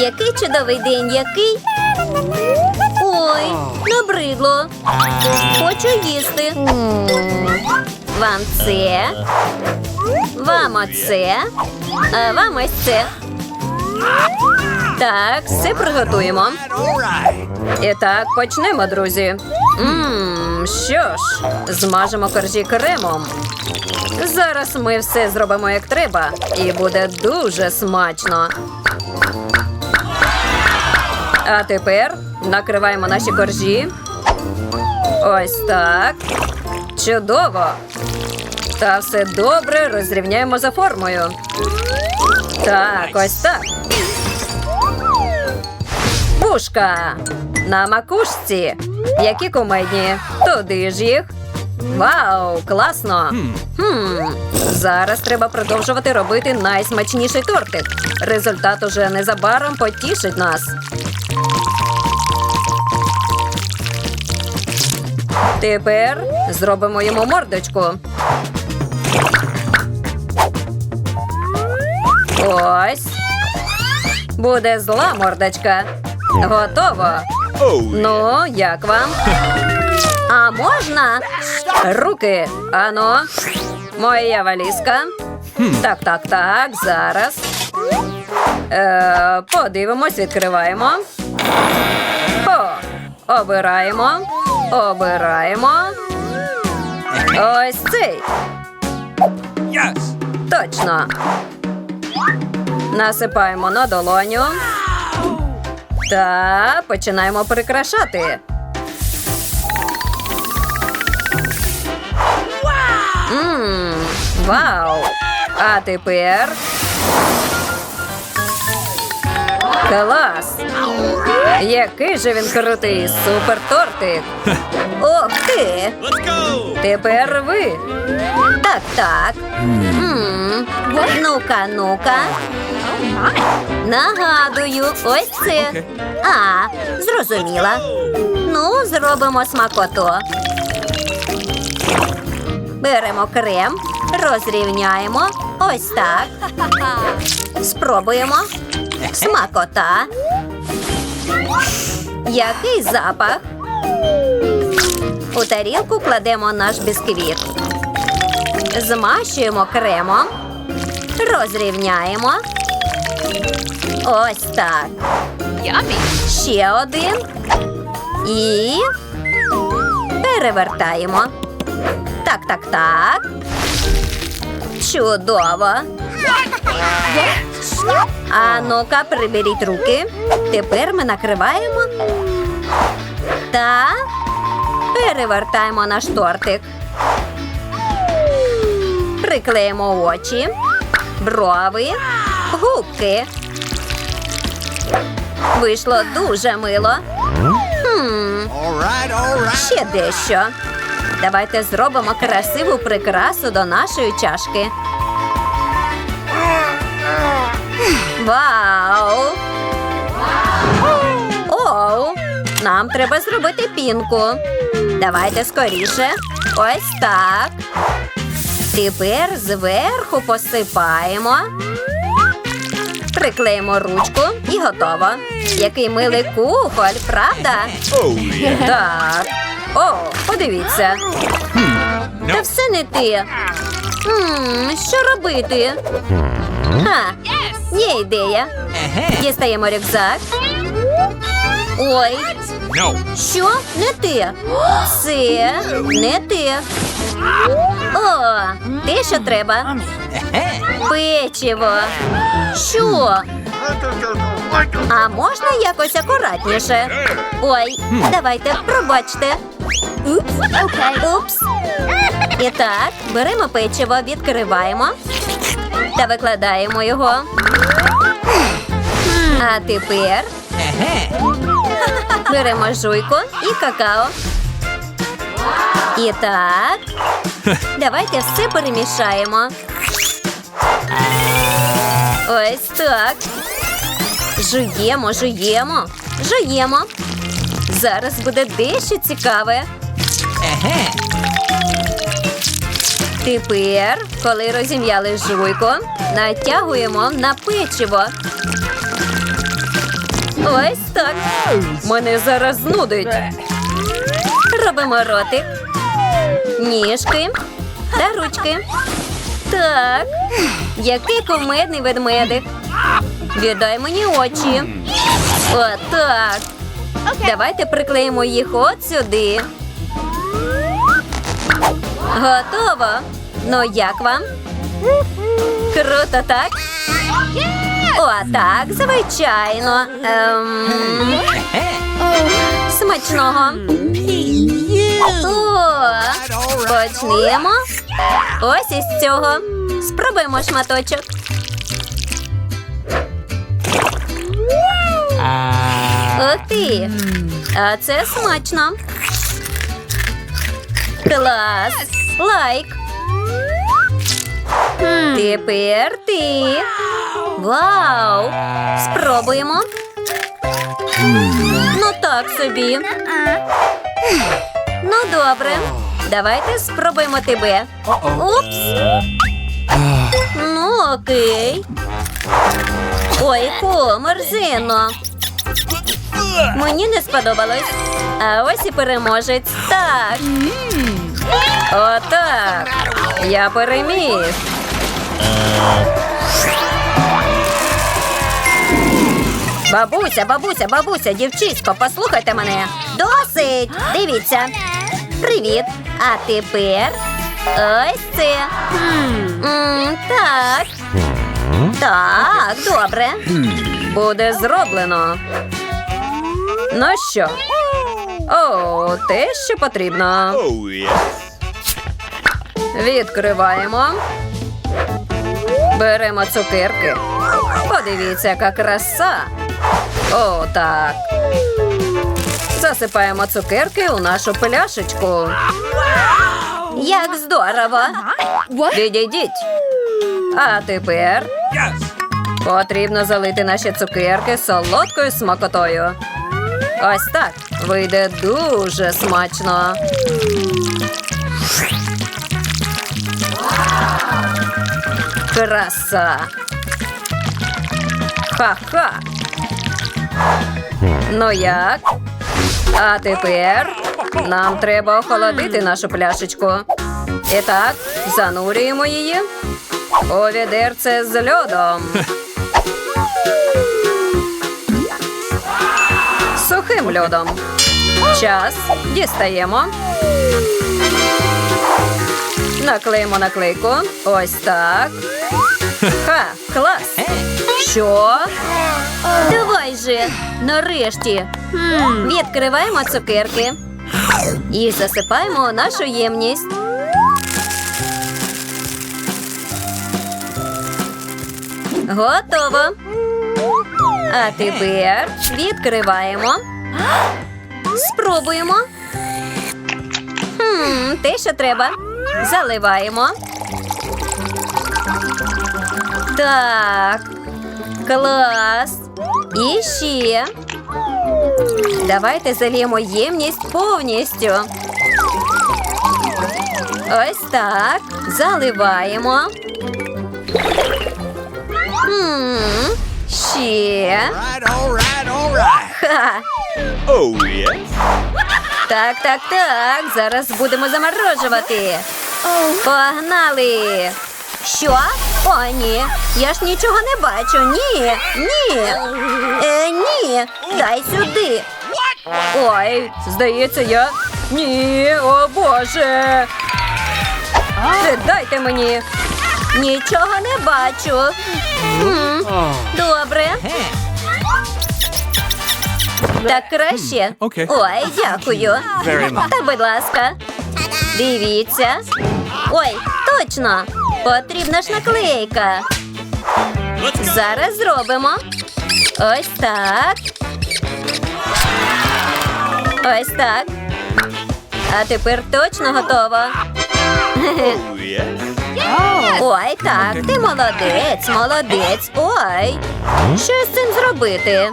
Який чудовий день, який. Ой, набридло. Хочу їсти. Вам це. Вам оце. А вам ось це. Так, все приготуємо. І так, почнемо, друзі. Ммм, що ж, змажемо коржі кремом. Зараз ми все зробимо як треба, і буде дуже смачно. А тепер накриваємо наші коржі. Ось так. Чудово. Та все добре розрівняємо за формою. Так, ось так. Пушка. На макушці. Які кумедні. Туди ж їх. Вау, класно! Хм, зараз треба продовжувати робити найсмачніший тортик. Результат уже незабаром потішить нас. Тепер зробимо йому мордочку. Ось. Буде зла мордочка. Готово. Ну, як вам? А можна? Руки. Ано. Моя валізка. Так, так, так. Зараз. Е, подивимось, відкриваємо. О, обираємо. Обираємо. Ось цей. Yes. Точно. Насипаємо на долоню. Та починаємо прикрашати. Мм, вау! А тепер. Клас! Який же він крутий супер тортик! Ох ти! Тепер ви. Так, так. Ну-ка, ну-ка. Нагадую, ось це. А, зрозуміла. Ну, зробимо смакоту. Беремо крем, розрівняємо. Ось так. Спробуємо. Смакота. Який запах? У тарілку кладемо наш бісквіт. Змащуємо кремом. Розрівняємо. Ось так. Ще один. І перевертаємо. Так, так, так. Чудово. А ну-ка, приберіть руки. Тепер ми накриваємо та перевертаємо наш тортик. Приклеїмо очі, брови, губки. Вийшло дуже мило. Хм, ще дещо. Давайте зробимо красиву прикрасу до нашої чашки. Вау! Оу! Нам треба зробити пінку. Давайте скоріше. Ось так. Тепер зверху посипаємо. Приклеїмо ручку і готово. Який милий кухоль, правда? Oh yeah. Так. О, подивіться. Та все не те. Що робити? Ха, є ідея. Дістаємо рюкзак. Ой, що? Не те. Це не те. О, те, що треба. Печиво. Що? А можна якось акуратніше? Ой, давайте, пробачте. Упс. Упс. І так, беремо печиво, відкриваємо та викладаємо його. А тепер беремо жуйку і какао. І так. Давайте все перемішаємо. Ось так. Жуємо, жуємо, жуємо. Зараз буде дещо цікаве. Тепер, коли розім'яли жуйку, натягуємо на печиво. Ось так. Мене зараз знудить. Робимо ротик. Ніжки та ручки. Так. Який кумедний ведмедик. Віддай мені очі. Отак. Давайте приклеїмо їх от сюди. Готово. Ну як вам? Круто, так? О, так, звичайно. Ем... Смачного. О, почнемо. Ось із цього. Спробуємо шматочок. Ух ти! А це смачно. Клас! Лайк! Тепер ти. Вау! Спробуємо. Ну так собі. Ну добре. Давайте спробуємо тебе. Упс. Ну окей. Ой, ку, мерзино. Мені не сподобалось. А ось і переможець. Так. Отак. Я переміг. Бабуся, бабуся, бабуся, дівчисько, послухайте мене. Досить. Дивіться. Привіт. А тепер ось це. Так. Так, добре. Буде зроблено. Ну що? О, те, що потрібно. Відкриваємо. Беремо цукерки. Подивіться, яка краса. О, так. Засипаємо цукерки у нашу пляшечку. Як здорово! Відійдіть. А тепер потрібно залити наші цукерки солодкою смакотою. Ось так. Вийде дуже смачно. Краса. Ха-ха. Ну як? А тепер нам треба охолодити нашу пляшечку. І так, занурюємо її у відерце з льодом. Сухим льодом. Час. Дістаємо. Наклеїмо наклейку. Ось так. Ха, клас. Що? Давай же, нарешті. Відкриваємо цукерки і засипаємо у нашу ємність. Готово. А тепер відкриваємо. Спробуємо. Хм, те, що треба. Заливаємо. Так. Клас. І ще. Давайте заліємо ємність повністю. Ось так. Заливаємо. Хм, ще. Right, all right, Oh, yes. Так, так, так. Зараз будемо заморожувати. Погнали. Що? О, ні. Я ж нічого не бачу. Ні. Ні. Е, ні. Дай сюди. Ой, здається, я. Ні, о Боже. Е, Дайте мені. Нічого не бачу. М, Добре. Так краще. окей. Ой, дякую. Та будь ласка. Дивіться. Ой, точно. Потрібна ж наклейка. Зараз зробимо. Ось так. Ось так. А тепер точно готово. Oh. Ой, так, ти молодець, молодець. Ой. Що з цим зробити?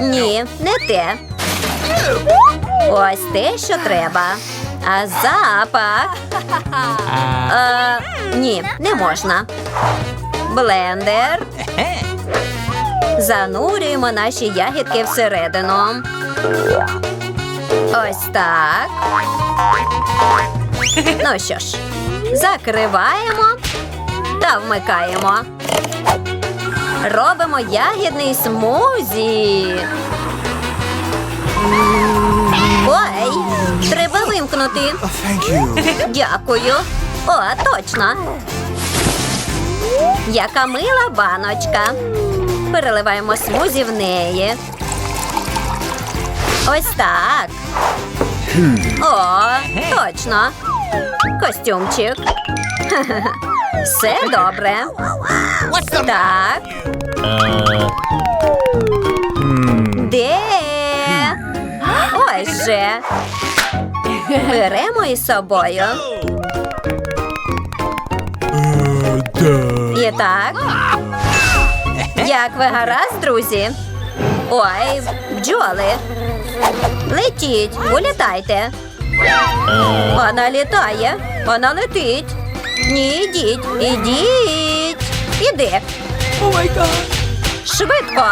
Ні, не те. Ось те, що треба. А запах. А, ні, не можна. Блендер. Занурюємо наші ягідки всередину. Ось так. Ну що ж, закриваємо та вмикаємо. Робимо ягідний смузі. Ой, треба вимкнути. Дякую. О, точно. Яка мила баночка. Переливаємо смузі в неї. Ось так. О, точно. Костюмчик. Все добре. Так. Де? Ось же. Беремо із собою. І так. Як ви гаразд, друзі? Ой, бджоли. Летіть, улітайте. Вона літає, вона летить. Ні, ідіть, ідіть. Іди. Швидко.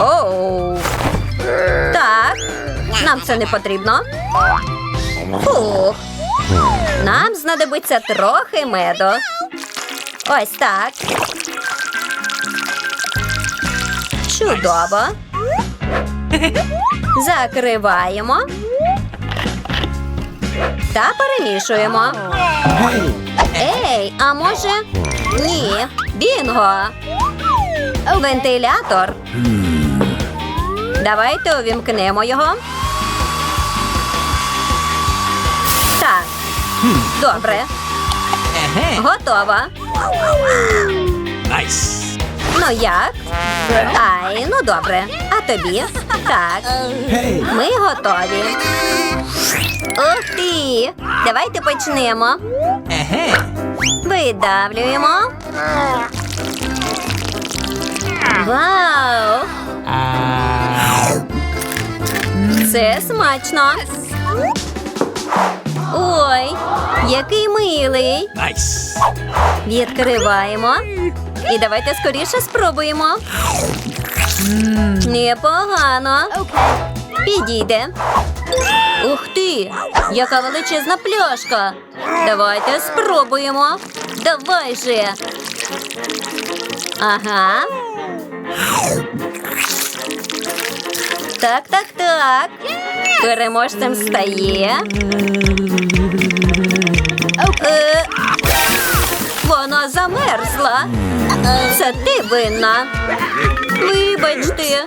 Оу. Так. Нам це не потрібно. Фух. Нам знадобиться трохи меду. Ось так. Чудово. Закриваємо. Та перемішуємо. Ей, а може? Ні. Бінго. Вентилятор. Давайте увімкнемо його. Так. Добре. Готово. Nice. Ну як? Ай, ну добре. А тобі? Так. Ми готові. Ух ти! Давайте почнемо. Видавлюємо. Вау! Це смачно. Ой, який милий. Nice. Відкриваємо. І давайте скоріше спробуємо. Непогано. Підійде. Ти! Яка величезна пляшка. Давайте спробуємо. Давай же. Ага. Так, так, так. Переможцем стає. Е, вона замерзла. Це ти винна. Вибачте.